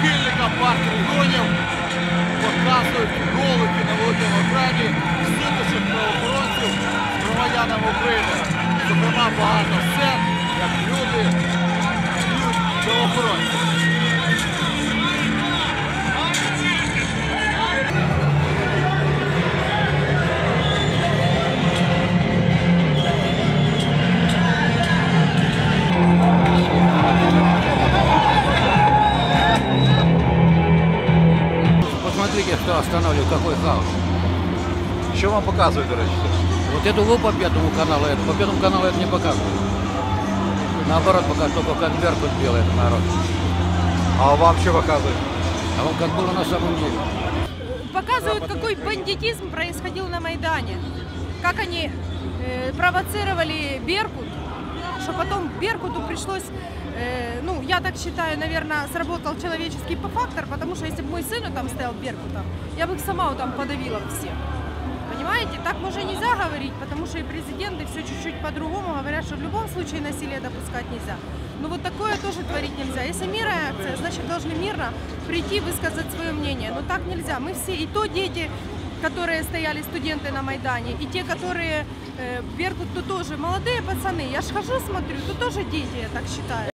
прихильника пар тригонів показують ролики на великому екрані сутичок правоохоронців з громадянами України. Зокрема, багато сцен. Кто останавливает, какой хаос. Що вам показують, до речі? Вот эту вы по пятому каналу, это по пятому каналу это не показывают. Наоборот, показывают только как Беркут этот народ. А вам що показують? А он как было на самом деле. показывают, какой бандитизм происходил на Майдане. Как они э, провоцировали Беркут, что потом Беркуту пришлось, э, ну, я так считаю, наверное, сработал человеческий фактор, потому что если бы мой сын там стоял Беркутом, я бы их сама там подавила всех. Понимаете, так уже нельзя говорить, потому что и президенты все чуть-чуть по-другому говорят, что в любом случае насилие допускать нельзя. Но вот такое тоже творить нельзя. Если мирная акция, значит должны мирно прийти высказать свое мнение. Но так нельзя. Мы все, и то дети, которые стояли студенты на Майдане, и те, которые э, Беркут, то тоже молодые пацаны. Я ж хожу, смотрю, то тоже дети, я так считаю.